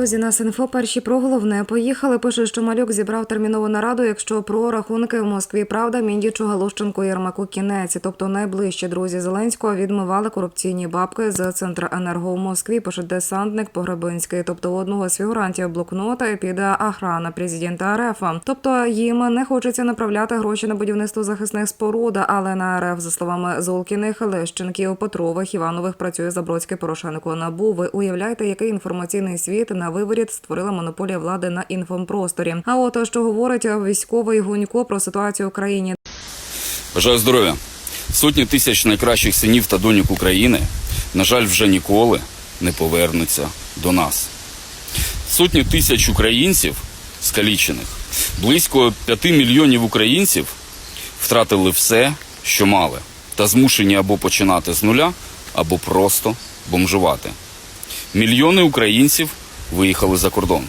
Друзі, нас інфо перші про головне поїхали. Пише, що малюк зібрав термінову нараду. Якщо про рахунки в Москві правда, Міндічу Галущенко Єрмаку кінець. Тобто найближчі друзі Зеленського відмивали корупційні бабки з Центроенерго в Москві. Пише десантник Погребинський. Тобто одного з фігурантів блокнота піде охрана президента РФ. Тобто їм не хочеться направляти гроші на будівництво захисних споруд, але на РФ, за словами Золкіних, Лещенків, Петрових, Іванових працює Забродський Порошенко. Набу. Ви уявляєте, який інформаційний світ на виворіт створила монополія влади на інфопросторі. А от що говорить військовий гунько про ситуацію в країні. Бажаю здоров'я. Сотні тисяч найкращих синів та доньок України, на жаль, вже ніколи не повернуться до нас. Сотні тисяч українців скалічених, близько п'яти мільйонів українців втратили все, що мали, та змушені або починати з нуля, або просто бомжувати. Мільйони українців виїхали за кордон.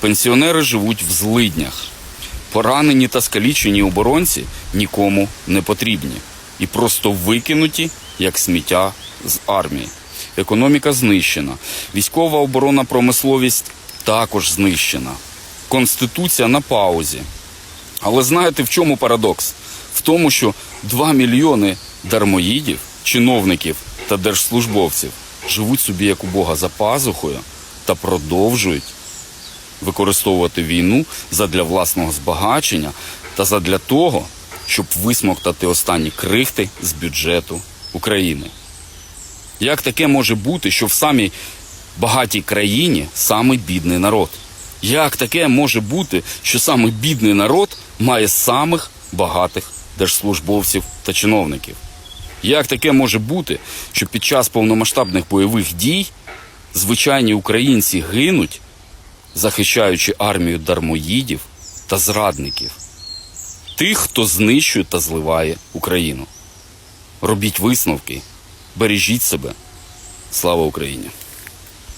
Пенсіонери живуть в злиднях. Поранені та скалічені оборонці нікому не потрібні і просто викинуті як сміття з армії. Економіка знищена, військова оборона промисловість також знищена. Конституція на паузі. Але знаєте, в чому парадокс? В тому, що 2 мільйони дармоїдів, чиновників та держслужбовців живуть собі як у Бога за пазухою та продовжують використовувати війну задля власного збагачення та задля того, щоб висмоктати останні крихти з бюджету України. Як таке може бути, що в самій багатій країні самий бідний народ? Як таке може бути, що саме бідний народ має самих багатих держслужбовців та чиновників? Як таке може бути, що під час повномасштабних бойових дій звичайні українці гинуть, захищаючи армію дармоїдів та зрадників, тих, хто знищує та зливає Україну? Робіть висновки, бережіть себе. Слава Україні!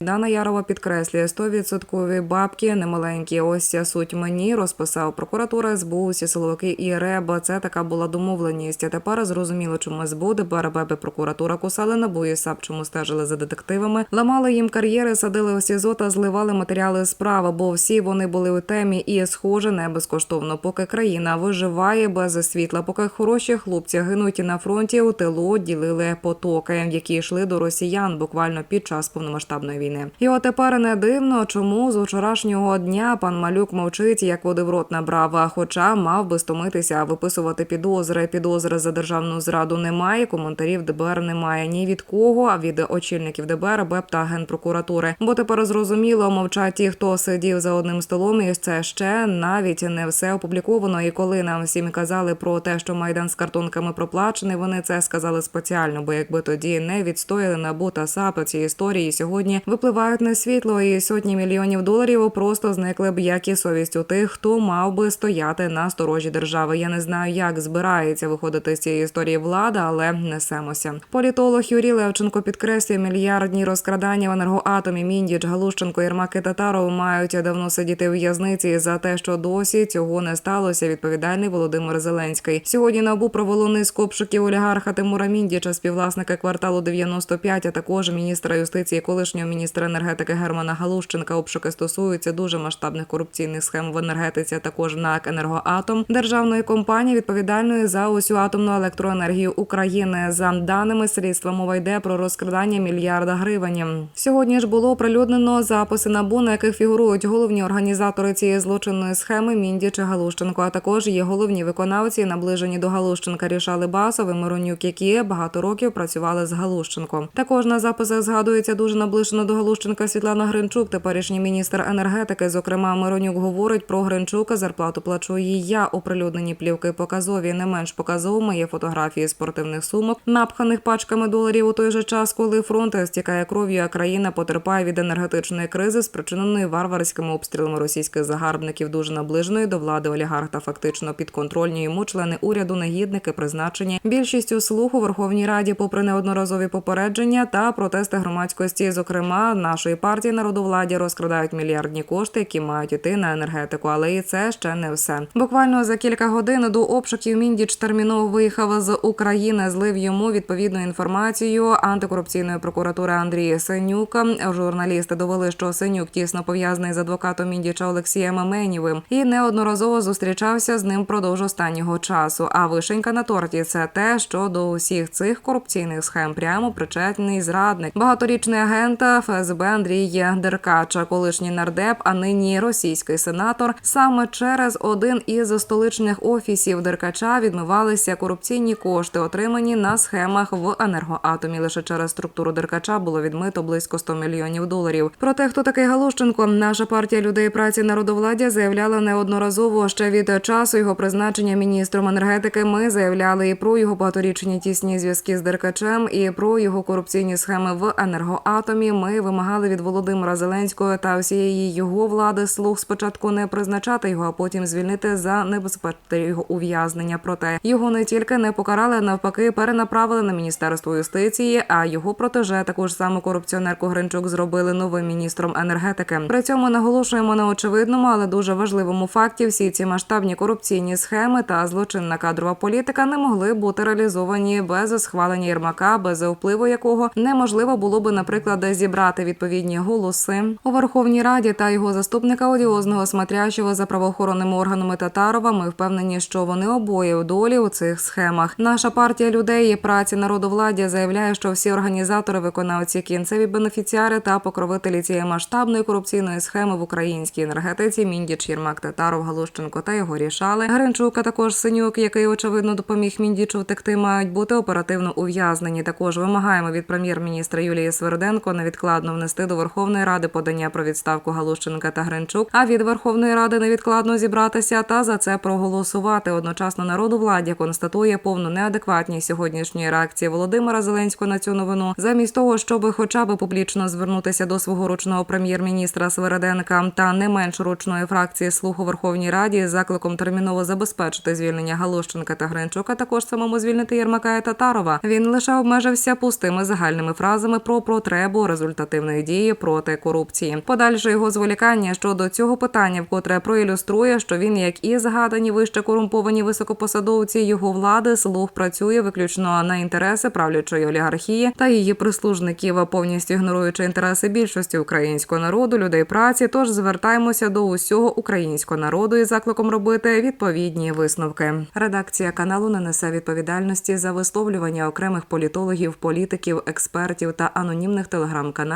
Дана Ярова підкреслює 100% бабки немаленькі. Ось ця суть мені розписав прокуратура СБУ, всі силовики і РЕБ. Це така була домовленість. А тепер зрозуміло, чому СБУ, ДБР, БЕБ, прокуратура кусали НАБУ і САП, чому стежили за детективами, ламали їм кар'єри, садили у СІЗО та зливали матеріали справи, бо всі вони були у темі і схоже не безкоштовно. Поки країна виживає без світла, поки хороші хлопці гинуть на фронті у тилу, ділили потоки, які йшли до росіян буквально під час повномасштабної війни. І от тепер не дивно, чому з вчорашнього дня пан Малюк мовчить, як води в рот набрав. Хоча мав би стомитися виписувати підозри. Підозри за державну зраду немає. Коментарів ДБР немає ні від кого, а від очільників ДБР, БЕП та генпрокуратури. Бо тепер зрозуміло, мовчать ті, хто сидів за одним столом, і це ще навіть не все опубліковано. І коли нам всім казали про те, що майдан з картонками проплачений, вони це сказали спеціально. Бо якби тоді не відстояли НАБУ та САП ці історії сьогодні випливають на світло, і сотні мільйонів доларів просто зникли б як і совість у тих, хто мав би стояти на сторожі держави. Я не знаю, як збирається виходити з цієї історії влада, але несемося. Політолог Юрій Левченко підкреслює мільярдні розкрадання в енергоатомі. Міндіч, Галущенко, Єрмак і Татаров мають давно сидіти в в'язниці за те, що досі цього не сталося. Відповідальний Володимир Зеленський. Сьогодні набу провело низку обшуків олігарха Тимура Міндіча, співвласника кварталу 95, а також міністра юстиції, колишнього міністра енергетики Германа Галущенка. Обшуки стосуються дуже масштабних корупційних схем в енергетиці, також НАК «Енергоатом» державної компанії, відповідальної за усю атомну електроенергію України. За даними слідства, мова йде про розкрадання мільярда гривень. Сьогодні ж було оприлюднено записи набу, на яких фігурують головні організатори цієї злочинної схеми Міндіч і Галущенко. А також є головні виконавці, наближені до Галущенка Рішали Басов і Миронюк, які багато років працювали з Галущенком. Також на записах згадується дуже наближено до Галущенка Світлана Гринчук, теперішній міністр енергетики. Зокрема, Миронюк говорить про Гринчука. Зарплату плачу її я. Оприлюднені плівки показові. Не менш показовими є фотографії спортивних сумок, напханих пачками доларів у той же час, коли фронт стікає кров'ю, а країна потерпає від енергетичної кризи, спричиненої варварськими обстрілами російських загарбників, дуже наближеної до влади олігарх та фактично підконтрольні йому члени уряду, негідники призначені більшістю слух у Верховній Раді, попри неодноразові попередження та протести громадськості, зокрема нашої партії народовладі розкрадають мільярдні кошти, які мають іти на енергетику. Але і це ще не все. Буквально за кілька годин до обшуків Міндіч терміново виїхав з України, злив йому відповідну інформацію антикорупційної прокуратури Андрія Сенюка. Журналісти довели, що Сенюк тісно пов'язаний з адвокатом Міндіча Олексієм Менєвим і неодноразово зустрічався з ним впродовж останнього часу. А вишенька на торті це те, що до усіх цих корупційних схем прямо причетний зрадник, багаторічний агент ФСБ Андрій Деркача, колишній нардеп, а нині російський сенатор. Саме через один із столичних офісів Деркача відмивалися корупційні кошти, отримані на схемах в енергоатомі. Лише через структуру Деркача було відмито близько 100 мільйонів доларів. Про те, хто такий Галущенко, наша партія людей праці народовладдя заявляла неодноразово ще від часу його призначення міністром енергетики. Ми заявляли і про його багаторічні тісні зв'язки з Деркачем, і про його корупційні схеми в енергоатомі. Ми вимагали від Володимира Зеленського та всієї його влади слуг спочатку не призначати його, а потім звільнити за небезпечне його ув'язнення. Проте його не тільки не покарали, навпаки, перенаправили на міністерство юстиції. А його протеже також саму корупціонерку Гринчук зробили новим міністром енергетики. При цьому наголошуємо на очевидному, але дуже важливому факті: всі ці масштабні корупційні схеми та злочинна кадрова політика не могли бути реалізовані без схвалення Єрмака, без впливу якого неможливо було би, наприклад, зібрати відповідні голоси у Верховній Раді та його заступника одіозного смотрящого за правоохоронними органами Татарова. Ми впевнені, що вони обоє в долі у цих схемах. Наша партія людей і праці народовладдя заявляє, що всі організатори, виконавці, кінцеві бенефіціари та покровителі цієї масштабної корупційної схеми в українській енергетиці Міндіч, Єрмак, Татаров, Галущенко та його рішали. Гринчук, а також Синюк, який очевидно допоміг Міндічу втекти, мають бути оперативно ув'язнені. Також вимагаємо від прем'єр-міністра Юлії Сверденко невідкладно внести до Верховної Ради подання про відставку Галущенка та Гринчук, а від Верховної Ради невідкладно зібратися та за це проголосувати. Одночасно народу владі констатує повну неадекватність сьогоднішньої реакції Володимира Зеленського на цю новину, замість того, щоб хоча б публічно звернутися до свого ручного прем'єр-міністра Свереденка та не менш ручної фракції «Слуг» у Верховній Раді з закликом терміново забезпечити звільнення Галущенка та Гринчука, також самому звільнити Єрмака і Татарова. Він лише обмежився пустими загальними фразами про потребу результативної дії проти корупції. Подальше його зволікання щодо цього питання, вкотре проілюструє, що він, як і згадані вище корумповані високопосадовці його влади, слуг працює виключно на інтереси правлячої олігархії та її прислужників, повністю ігноруючи інтереси більшості українського народу, людей праці. Тож звертаємося до усього українського народу із закликом робити відповідні висновки. Редакція каналу не несе відповідальності за висловлювання окремих політологів, політиків, експертів та анонімних телеграм-каналів.